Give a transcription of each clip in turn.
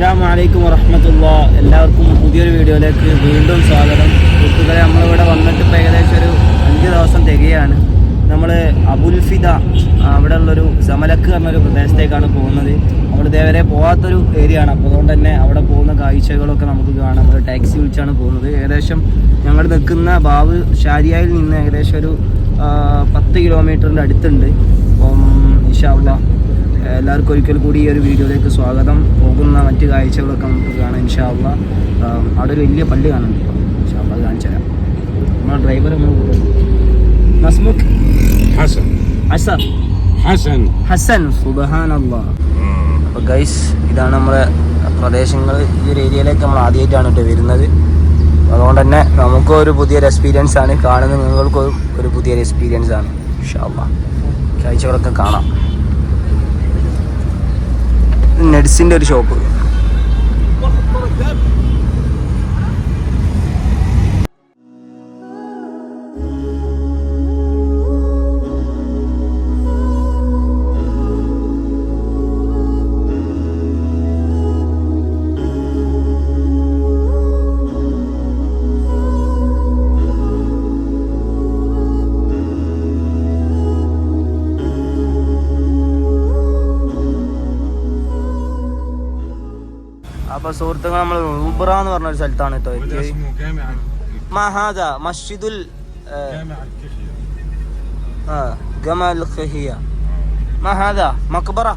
അസ്സലാമു അലൈക്കും വറഹമത്തുള്ള. എല്ലാവർക്കും പുതിയൊരു വീഡിയോയിലേക്ക് വീണ്ടും സ്വാഗതം. കൂട്ടുകാരെ നമ്മളിവിടെ വന്നിട്ട് ഇപ്പോൾ ഏകദേശം ഒരു അഞ്ച് ദിവസം തികയാണ്. നമ്മൾ അബുൽഫിദ അവിടെ ഉള്ളൊരു സമലക്ക് എന്നൊരു പ്രദേശത്തേക്കാണ് പോകുന്നത്. നമ്മൾ ഇതേവരെ പോകാത്തൊരു ഏരിയ ആണ് അപ്പോൾ അതുകൊണ്ട് തന്നെ അവിടെ പോകുന്ന കാഴ്ചകളൊക്കെ നമുക്ക് കാണാം. നമ്മൾ ടാക്സി വിളിച്ചാണ് പോകുന്നത്. ഏകദേശം ഞങ്ങൾ നിൽക്കുന്ന ബാവ് ഷാരിയയിൽ നിന്ന് ഏകദേശം ഒരു പത്ത് കിലോമീറ്ററിന്റെ അടുത്തുണ്ട്. അപ്പം ഇൻഷാല്ല എല്ലാവർക്കും ഒരിക്കൽ കൂടി ഈ ഒരു വീഡിയോയിലേക്ക് സ്വാഗതം. പോകുന്ന മറ്റ് കാഴ്ചകളൊക്കെ നമുക്ക് കാണാം ഇൻഷാല്ല അവിടെ ഒരു വലിയ പള്ളി കാണുന്നുണ്ട് ഇൻഷാല്ല അത് കാണിച്ചു തരാം. നമ്മുടെ ഡ്രൈവർ നമ്മൾ അപ്പോൾ ഗൈസ് ഇതാണ് നമ്മുടെ പ്രദേശങ്ങൾ. ഈ ഒരു ഏരിയയിലേക്ക് നമ്മൾ ആദ്യമായിട്ടാണ് കേട്ടോ വരുന്നത്. അതുകൊണ്ട് തന്നെ നമുക്കും ഒരു പുതിയൊരു എക്സ്പീരിയൻസ് ആണ്. കാണുന്നത് നിങ്ങൾക്കും ഒരു പുതിയൊരു എക്സ്പീരിയൻസ് ആണ്. ഷാബ കാഴ്ചകളൊക്കെ കാണാം. നെഡ്സിന്റെ ഒരു ഷോപ്പ്. സുഹൃത്തുക്കൾ നമ്മൾ ഉബ്ര എന്ന് പറഞ്ഞ ഒരു സ്ഥലത്താണ് കേട്ടോ എത്തിയത്. മഹാദ മസ്ജിദുൽ ഖഹിയ. മഹാദ മക്ബറ.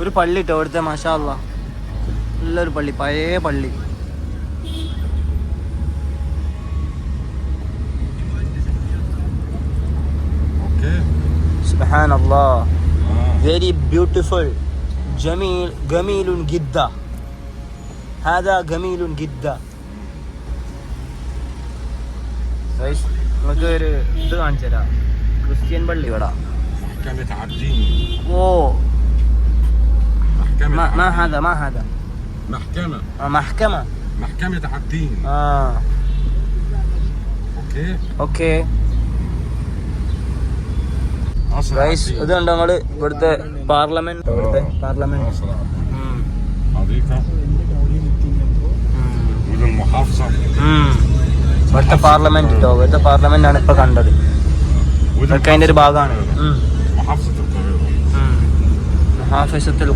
ഒരു പള്ളി കേട്ടോ അവിടുത്തെ മഷാല്ല നല്ലൊരു പള്ളി പഴയ പള്ളി. സുബാനല്ലാ വെരി ബ്യൂട്ടിഫുൾ ജമീൽ ഗമീലുൻ ഗിദ്ദ ഹാദാ ഗമീലുൻ ഗിദ്ദ Guys, നമുക്ക് ഒരു ഇത് കാണിച്ചു തരാം ക്രിസ്ത്യൻ പള്ളി ഇവിടെ محكمة عابدين ഓ محكمة ما ما عابدين. هذا ما هذا محكمة آه، محكمة محكمة عابدين آه اوكي ഓക്കെ قصر ഗൈസ് ഇത് കണ്ടോ നമ്മൾ ഇവിടുത്തെ പാർലമെന്റ്. ഇവിടുത്തെ പാർലമെന്റ്. ഇവിടുത്തെ പാർലമെന്റ് കേട്ടോ ഇവിടുത്തെ പാർലമെന്റ് ആണ് ഇപ്പൊ കണ്ടത്. ഇതൊക്കെ അതിന്റെ ഒരു ഭാഗമാണ് ഹാഫിസത്തുൽ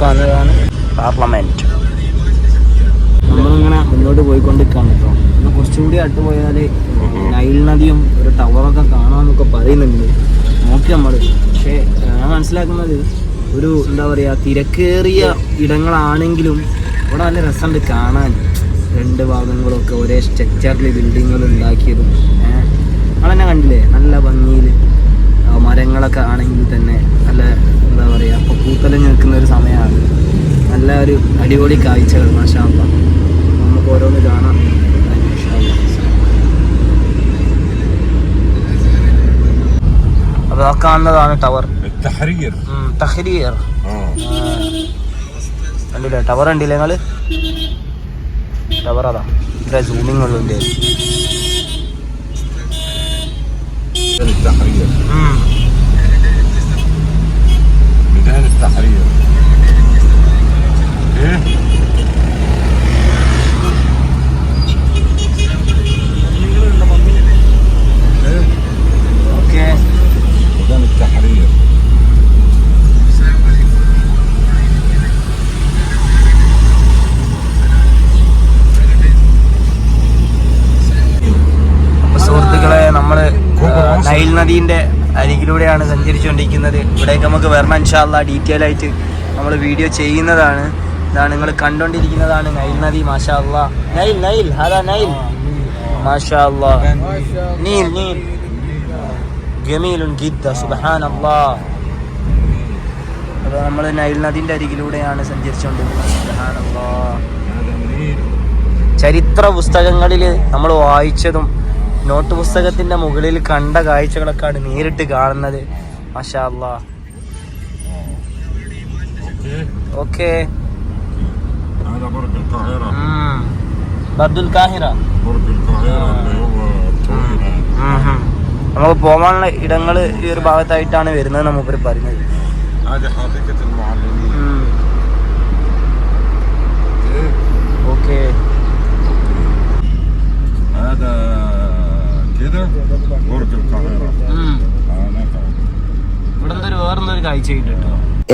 കാണുന്നതാണ് പാർലമെന്റ്. നമ്മളിങ്ങനെ മുന്നോട്ട് പോയിക്കൊണ്ടിരിക്കുകയാണ് കേട്ടോ കുറച്ചും കുറച്ചുകൂടി അടുത്ത് പോയാൽ നൈൽ നദിയും ഒരു ടവറൊക്കെ കാണാമെന്നൊക്കെ പറയുന്നുണ്ട്. നോക്കി നമ്മൾ പക്ഷേ ഞാൻ മനസ്സിലാക്കുന്നത് ഒരു എന്താ പറയുക തിരക്കേറിയ ഇടങ്ങളാണെങ്കിലും ഇവിടെ നല്ല രസമുണ്ട് കാണാൻ. രണ്ട് ഭാഗങ്ങളൊക്കെ ഒരേ സ്ട്രക്ചറിൽ ബിൽഡിങ്ങുകൾ ഉണ്ടാക്കിയതും. നമ്മളെന്നെ കണ്ടില്ലേ? നല്ല ഭംഗിയിൽ മരങ്ങളൊക്കെ ആണെങ്കിൽ തന്നെ നല്ല എന്താ പറയുക അപ്പോൾ പൂത്തലഞ്ഞ് നിൽക്കുന്ന ഒരു സമയമാണ്. നല്ല ഒരു അടിപൊളി കാഴ്ചകൾ മാഷാല്ല നമുക്ക് ഓരോന്ന് കാണാം ഇൻഷാ അല്ലാ. അപ്പോൾ ആ കാണുന്നതാണ് ടവർ التحرير തഹരീർ اه കണ്ടില്ലേ ടവർ കണ്ടില്ലേ നിങ്ങൾ ടവർ അതാ ഇത്ര സൂമിങ് ഉള്ളുണ്ട് ميدان التحرير ميدان التحرير ايه നദിന്റെ അരികിലൂടെയാണ് സഞ്ചരിച്ചുകൊണ്ടിരിക്കുന്നത്. ഇവിടേക്ക് നമുക്ക് വരണം ഇൻഷാല്ല ഡീറ്റെയിൽ ആയിട്ട് നമ്മൾ വീഡിയോ ചെയ്യുന്നതാണ്. ഇതാണ് നിങ്ങൾ കണ്ടുകൊണ്ടിരിക്കുന്നതാണ് നൈൽ നദി മാഷാ നൈൽ നൈൽ. അതാ നൈൽ. മാഷാ നമ്മൾ നൈൽ. നദിന്റെ അരികിലൂടെയാണ് സഞ്ചരിച്ചുകൊണ്ടിരിക്കുന്നത്. ചരിത്ര പുസ്തകങ്ങളിൽ നമ്മൾ വായിച്ചതും നോട്ട് പുസ്തകത്തിന്റെ മുകളിൽ കണ്ട കാഴ്ചകളൊക്കെയാണ് നേരിട്ട് കാണുന്നത്. മഷാല്ല ഓക്കെ. നമുക്ക് പോകാനുള്ള ഇടങ്ങൾ ഈ ഒരു ഭാഗത്തായിട്ടാണ് വരുന്നത് നമുക്കൊരു പറഞ്ഞത് ഓക്കെ. ഇത് ബുർജുൽ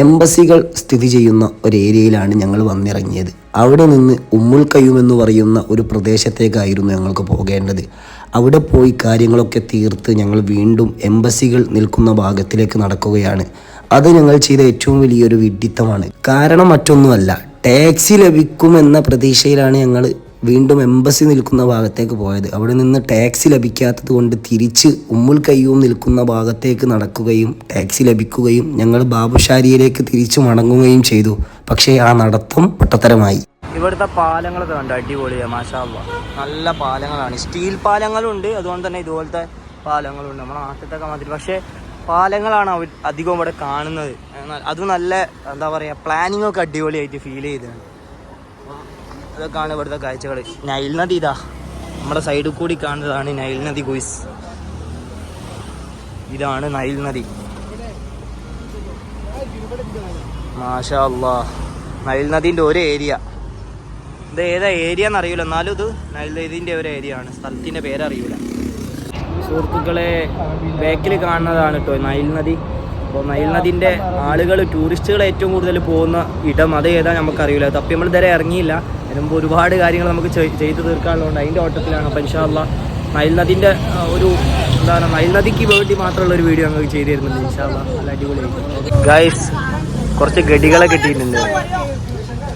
എംബസികൾ സ്ഥിതി ചെയ്യുന്ന ഒരു ഏരിയയിലാണ് ഞങ്ങൾ വന്നിറങ്ങിയത്. അവിടെ നിന്ന് ഉമ്മുൽ കയ്യൂം എന്ന് പറയുന്ന ഒരു പ്രദേശത്തേക്കായിരുന്നു ഞങ്ങൾക്ക് പോകേണ്ടത്. അവിടെ പോയി കാര്യങ്ങളൊക്കെ തീർത്ത് ഞങ്ങൾ വീണ്ടും എംബസികൾ നിൽക്കുന്ന ഭാഗത്തിലേക്ക് നടക്കുകയാണ്. അത് ഞങ്ങൾ ചെയ്ത ഏറ്റവും വലിയൊരു വിഡിത്തമാണ് കാരണം മറ്റൊന്നുമല്ല ടാക്സി ലഭിക്കുമെന്ന പ്രതീക്ഷയിലാണ് ഞങ്ങൾ വീണ്ടും എംബസി നിൽക്കുന്ന ഭാഗത്തേക്ക് പോയത്. അവിടെ നിന്ന് ടാക്സി ലഭിക്കാത്തത് കൊണ്ട് തിരിച്ച് ഉമ്മുൽ കയ്യൂം നിൽക്കുന്ന ഭാഗത്തേക്ക് നടക്കുകയും ടാക്സി ലഭിക്കുകയും ഞങ്ങൾ ബാബുശാരിയിലേക്ക് തിരിച്ചു മടങ്ങുകയും ചെയ്തു. പക്ഷേ ആ നടത്തം പൊട്ടത്തരമായി. ഇവിടുത്തെ പാലങ്ങളൊക്കെ കണ്ടു? അടിപൊളിയാണ് മാഷാള്ള നല്ല പാലങ്ങളാണ്. സ്റ്റീൽ പാലങ്ങളുണ്ട് അതുകൊണ്ട് തന്നെ ഇതുപോലത്തെ പാലങ്ങളുണ്ട്. നമ്മുടെ നാട്ടിലത്തെ മാതിരി. പക്ഷേ പാലങ്ങളാണ് അവർ അധികവും ഇവിടെ കാണുന്നത്. അതും നല്ല എന്താ പറയുക പ്ലാനിങ് ഒക്കെ അടിപൊളിയായിട്ട് ഫീൽ ചെയ്തതാണ്. അതൊക്കെയാണ് ഇവിടുത്തെ കാഴ്ചകൾ നൈൽ നദി ഇതാ. നമ്മുടെ സൈഡിൽ കൂടി കാണുന്നതാണ് നൈൽ നദി ഗുയിസ് ഇതാണ് നൈൽ നദി. മാഷാ നൈൽ നദീന്റെ ഒരു ഏരിയ ഇത് ഏതാ ഏരിയ എന്നറിയില്ല. എന്നാലും ഇത് നൈൽ നദീന്റെ ഒരു ഏരിയ ആണ്. സ്ഥലത്തിന്റെ പേരറിയില്ല. സുഹൃത്തുക്കളെ ബാക്കിൽ കാണുന്നതാണ് കേട്ടോ നൈൽ നദി. അപ്പോൾ നൈൽ നദീന്റെ ആളുകൾ ടൂറിസ്റ്റുകൾ ഏറ്റവും കൂടുതൽ പോകുന്ന ഇടം അത് ഏതാ നമുക്കറിയില്ല. തപ്പി നമ്മൾ ഇതുവരെ ഇറങ്ങിയില്ല. വരുമ്പോൾ ഒരുപാട് കാര്യങ്ങൾ നമുക്ക് ചെയ്തു തീർക്കാനുള്ളതുകൊണ്ട് അതിന്റെ ഓട്ടത്തിലാണ് അപ്പം ഇൻഷാല്ല നൈൽ നദിന്റെ ഒരു എന്താണ് നൈൽ നദിക്ക് വേണ്ടി മാത്രമുള്ള ഒരു വീഡിയോ നമുക്ക് ചെയ്തു തരുന്നുണ്ട് ഇൻഷാല്ല നല്ല അടിപൊളി ഗൈസ് കുറച്ച് ഗഡികളെ കിട്ടിയിട്ടുണ്ട്.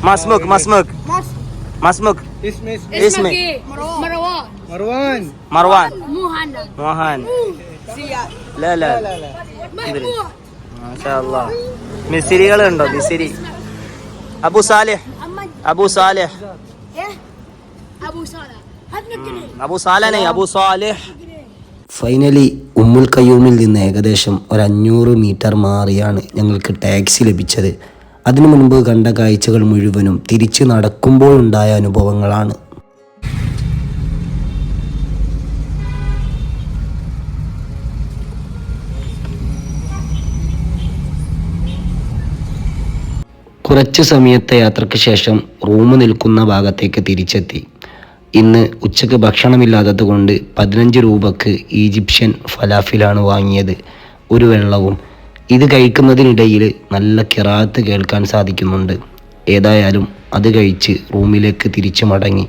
മസ്മുഖ് മസ്മുഖ് മസ്മുഖ് Marwan Mohan Abu Saleh ابو صالح ابو صالح نہیں ابو صالح finally ഉമ്മൽ കയ്യൂമിൽ നിന്ന് ഏകദേശം ഒരു അഞ്ഞൂറ് മീറ്റർ മാറിയാണ് ഞങ്ങൾക്ക് ടാക്സി ലഭിച്ചത്. അതിനു മുൻപ് കണ്ട കാഴ്ചകൾ മുഴുവനും തിരിച്ചു നടക്കുമ്പോഴുണ്ടായ അനുഭവങ്ങളാണ്. കുറച്ച് സമയത്തെ യാത്രയ്ക്ക് ശേഷം റൂം നിൽക്കുന്ന ഭാഗത്തേക്ക് തിരിച്ചെത്തി. ഇന്ന് ഉച്ചയ്ക്ക് ഭക്ഷണമില്ലാത്തത് കൊണ്ട് പതിനഞ്ച് രൂപക്ക് ഈജിപ്ഷ്യൻ ഫലാഫിലാണ് വാങ്ങിയത് ഒരു വെള്ളവും. ഇത് കഴിക്കുന്നതിനിടയിൽ നല്ല കിറാത്ത് കേൾക്കാൻ സാധിക്കുന്നുണ്ട്. ഏതായാലും അത് കഴിച്ച് റൂമിലേക്ക് തിരിച്ചു മടങ്ങി.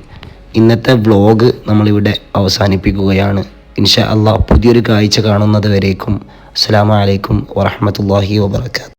ഇന്നത്തെ വ്ലോഗ് നമ്മളിവിടെ അവസാനിപ്പിക്കുകയാണ്. ഇൻഷാ അള്ളാഹ് പുതിയൊരു കാഴ്ച കാണുന്നത് വരേക്കും. അസ്സാം വലൈക്കും വറഹമത്തല്ലാഹി വാബർക്കാത്തു